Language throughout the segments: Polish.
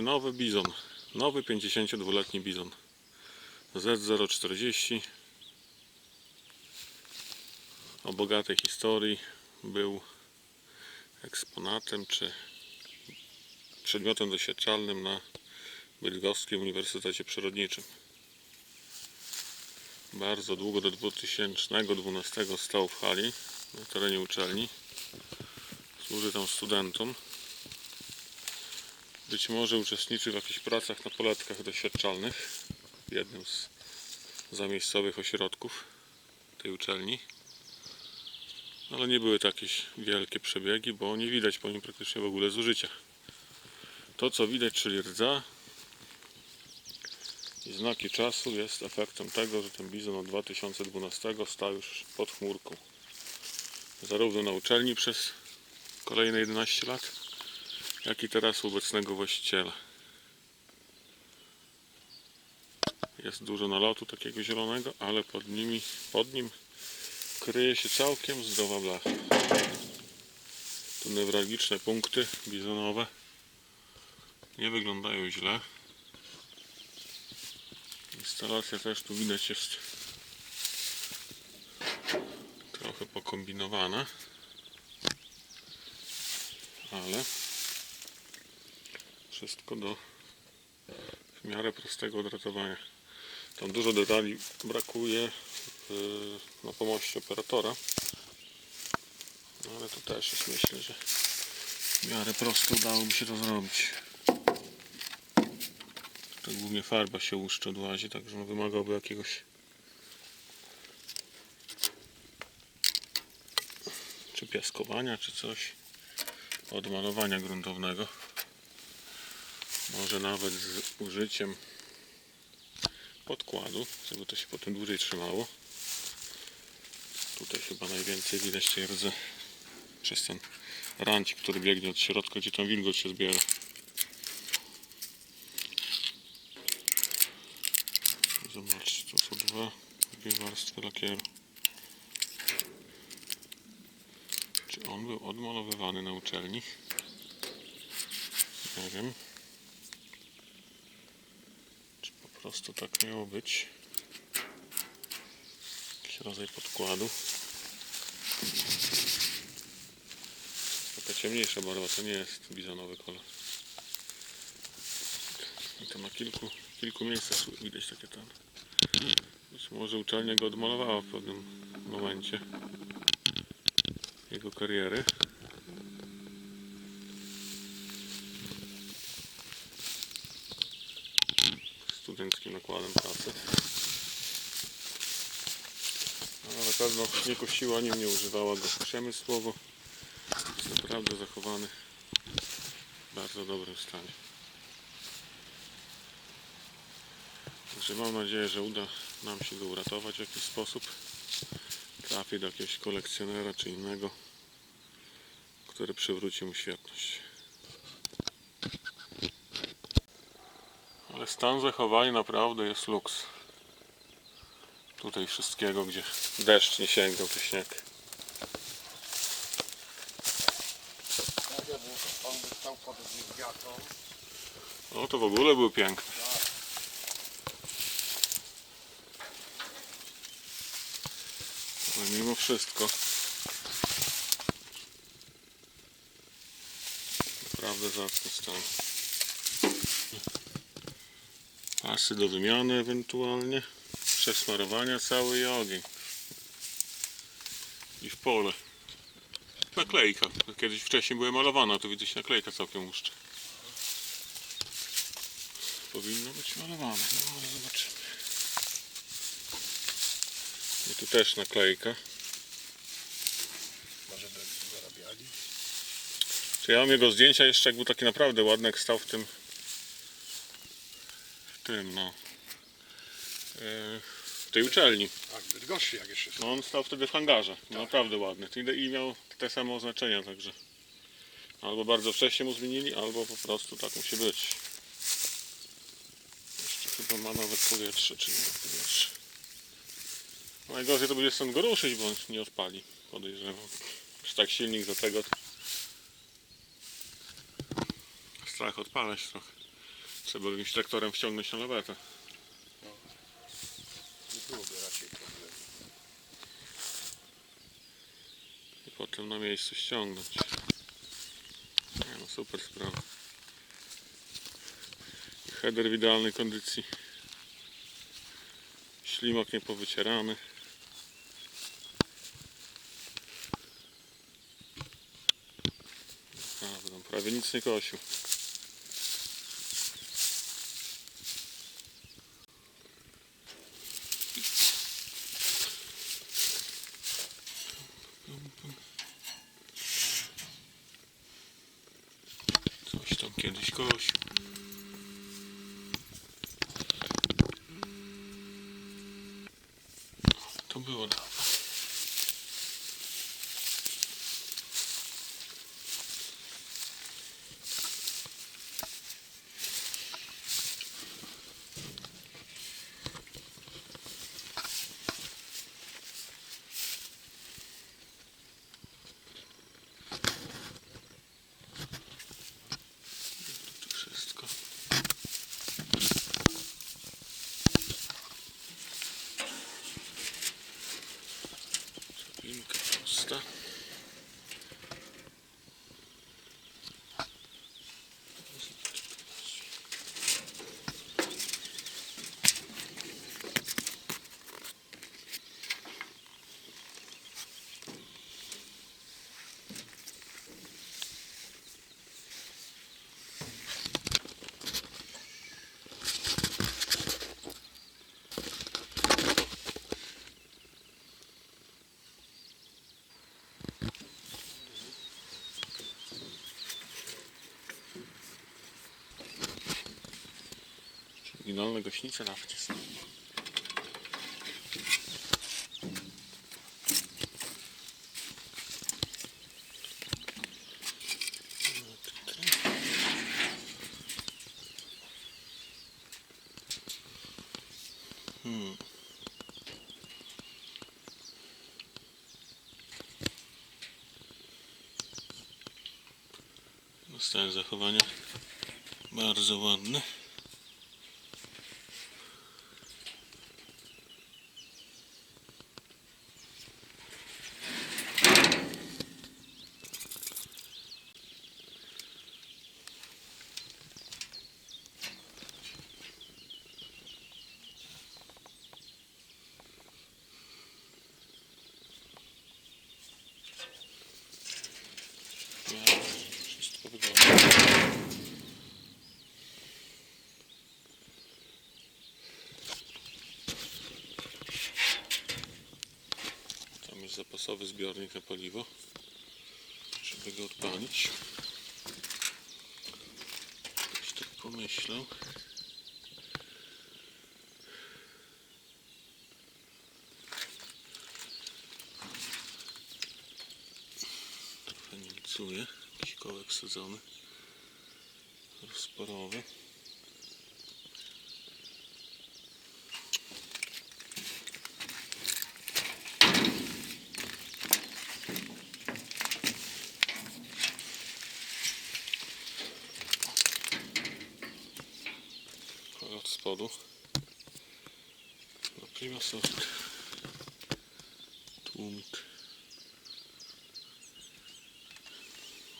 Praktycznie nowy bizon. Nowy 52-letni bizon. Z040 o bogatej historii był eksponatem czy przedmiotem doświadczalnym na Bydgoskim Uniwersytecie Przyrodniczym. Bardzo długo do 2012 stał w hali na terenie uczelni. Służy tam studentom. Być może uczestniczy w jakichś pracach na poletkach doświadczalnych w jednym z zamiejscowych ośrodków tej uczelni. Ale nie były to jakieś wielkie przebiegi, bo nie widać po nim praktycznie w ogóle zużycia. To co widać, czyli rdza i znaki czasu jest efektem tego, że ten bizon od 2012 stał już pod chmurką. Zarówno na uczelni przez kolejne 11 lat, jak i teraz obecnego właściciela. Jest dużo nalotu takiego zielonego, ale pod, nimi, pod nim kryje się całkiem zdrowa blacha. Tu newralgiczne punkty bizonowe nie wyglądają źle. Instalacja też tu widać jest trochę pokombinowana, ale wszystko do w miarę prostego odratowania. Tam dużo detali brakuje yy, na pomoście operatora, ale to też jest myślę, że w miarę prosto udało mi się to zrobić. To głównie farba się łuszczy od łazi, także no wymagałby jakiegoś czy piaskowania, czy coś odmalowania gruntownego. Może nawet z użyciem podkładu, żeby to się potem dłużej trzymało. Tutaj chyba najwięcej widać tej przez ten rancik, który biegnie od środka, gdzie tam wilgoć się zbiera. Zobaczcie, to są dwa, dwie warstwy lakieru. Czy on był odmalowywany na uczelni? Nie wiem. Czy po prostu tak miało być? Jakiś rodzaj podkładu. Taka ciemniejsza barwa, to nie jest bizonowy kolor. I to na kilku, kilku miejscach widać takie ten. Być może uczelnia go odmalowała w pewnym momencie jego kariery. Studenckim nakładem pracy. Ale na pewno nie kosiła, nim nie używała go przemysłowo. Jest naprawdę zachowany w bardzo dobrym stanie. Także mam nadzieję, że uda nam się go uratować w jakiś sposób. Trafi do jakiegoś kolekcjonera czy innego, który przywróci mu świetność. Ale stan zachowania naprawdę jest luks. Tutaj wszystkiego, gdzie deszcz nie sięgał, czy śnieg. No to w ogóle był piękny. Ale mimo wszystko naprawdę zacny stan. Pasy do wymiany ewentualnie. Przesmarowania cały i ogień. I w pole. Naklejka. Kiedyś wcześniej była malowana, tu widzę się naklejka całkiem łuszczy. Powinno być malowane, no ale zobaczymy. I tu też naklejka. Może by zarabiali. Czy ja mam jego zdjęcia jeszcze jak był taki naprawdę ładny, jak stał w tym tym no e, w tej uczelni. Tak, Bydgoszczy jak jeszcze są. No on stał wtedy w hangarze. Naprawdę ładny. I- miał te same oznaczenia także. Albo bardzo wcześnie mu zmienili, albo po prostu tak musi być. Jeszcze chyba ma nawet powietrze, czy nie ma powietrze. Najgorzej to będzie stąd go ruszyć, bo on nie odpali. Podejrzewam. Już tak silnik do tego. strach odpalać trochę. Trzeba jakimś traktorem wciągnąć na lawetę. Problemu. I potem na miejscu ściągnąć. Nie no, super sprawa. Header w idealnej kondycji. Ślimak nie powycierany. A, prawie nic nie kosił. usta. Prosta. Oryginalne gośnice nawet jest. Hmm. Zachowania bardzo ładny. Ja, wszystko wygląda. Tam zapasowy zbiornik na paliwo, żeby go odpalić. Ktoś tak pomyślał. Trochę nimcuje. Jakiś kołek sadzony. Rozporowy. Od spodu. No prima soft. Tłumik.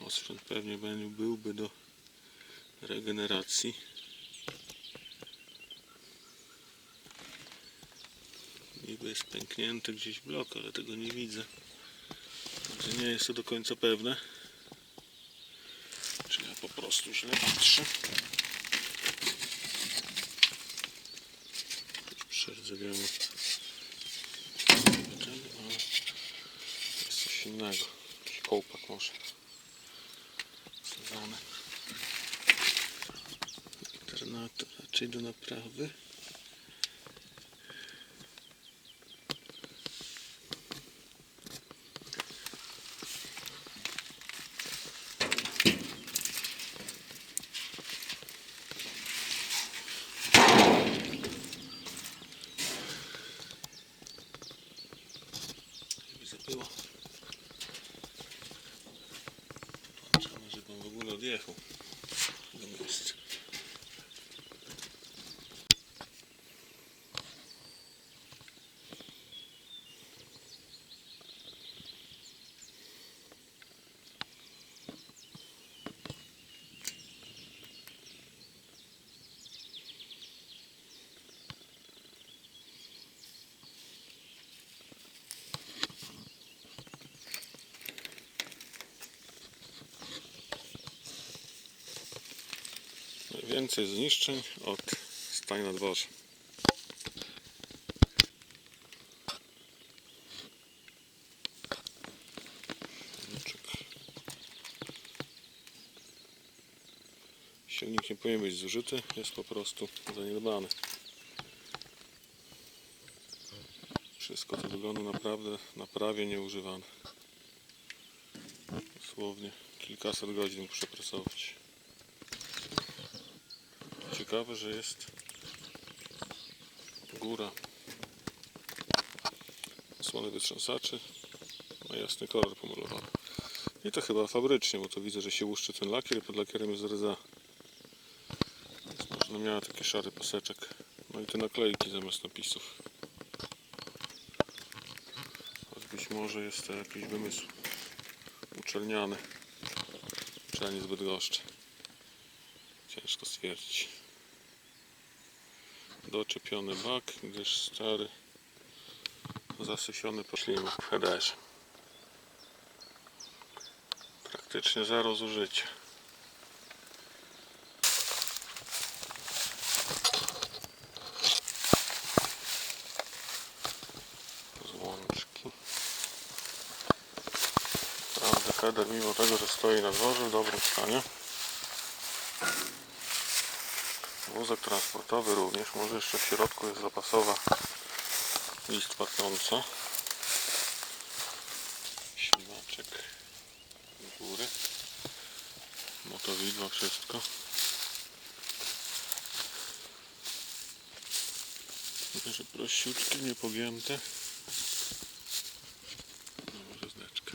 Osprzęt pewnie byłby do regeneracji. Niby jest pęknięty gdzieś blok, ale tego nie widzę. Także nie jest to do końca pewne. Czy ja po prostu źle patrzę. Zobaczymy, ale jest coś innego. Jakiś kołpak może. Internat raczej do naprawy. Nie widzę było. Włączamy, żeby on w ogóle odjechał. na miejsce. Najwięcej zniszczeń od stań na dworze. Silnik nie powinien być zużyty, jest po prostu zaniedbany. Wszystko to wygląda naprawdę na prawie nieużywane. Dosłownie kilkaset godzin muszę pracować. Ciekawe, że jest góra osłony wytrząsaczy, ma jasny kolor pomalowany. I to chyba fabrycznie, bo to widzę, że się łuszczy ten lakier, pod lakierem jest rdza. Więc można miała taki szary paseczek. No i te naklejki zamiast napisów. Choć być może jest to jakiś wymysł uczelniany. Uczelni zbyt goszczy. Ciężko stwierdzić. Doczepiony bak, gdyż stary zasysiony poślimy w headerze. Praktycznie zero zużycia. Złączki. Naprawdę header mimo tego, że stoi na dworze w dobrym stanie. Wózek transportowy również, może jeszcze w środku jest zapasowa listwa trąca. Ślimaczek z góry. Motowidła, wszystko. Myślę, że prościutkie, niepogięte. No, może znaczkę.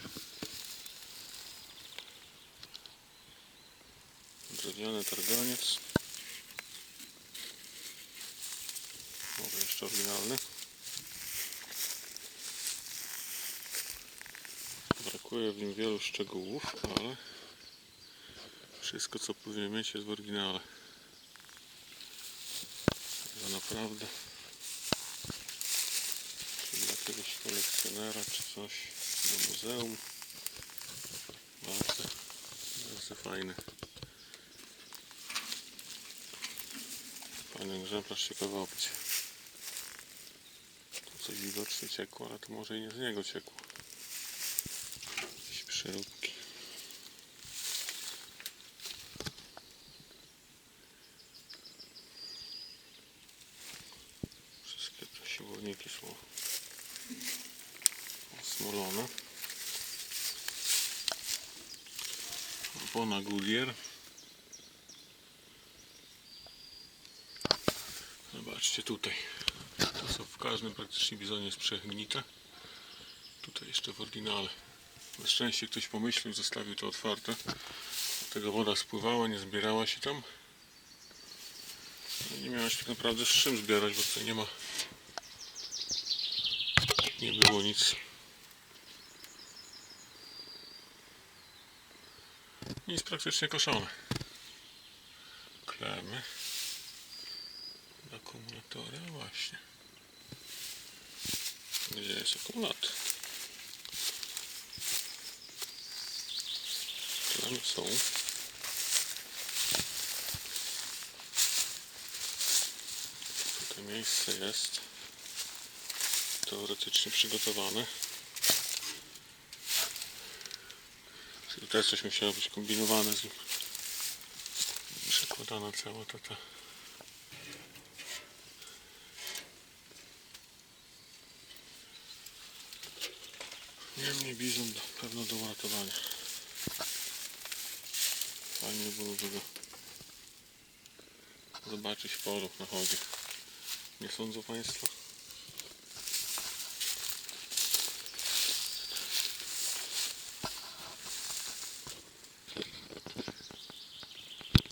Drewniany targaniec. Może jeszcze oryginalny. Brakuje w nim wielu szczegółów, ale wszystko co powinien mieć jest w oryginale. To naprawdę czy dla jakiegoś kolekcjonera czy coś do muzeum. Bardzo, bardzo fajny. Fajny egzemplarz, ciekawa opcja. Tu coś widocznie ciekło, ale to może i nie z niego ciekło. Przeróbki. Wszystkie te siłowniki są osmolone. Opona Goodyear. Zobaczcie tutaj. To są w każdym praktycznie bizonie jest. Tutaj jeszcze w oryginale. Na szczęście ktoś pomyślał, zostawił to otwarte. Tego woda spływała, nie zbierała się tam. No Nie miałaś tak naprawdę z czym zbierać, bo tutaj nie ma. Nie było nic. Nic praktycznie koszone. Klemy. Akumulatory, a właśnie. Gdzie jest akumulator? Klemy są. Tutaj miejsce jest teoretycznie przygotowane. Czyli też coś musiało być kombinowane z nim. Przekładana cała ta, ta Niemniej bizon na pewno do uratowania. Fajnie byłoby go zobaczyć polu na chodzie. Nie sądzą Państwo?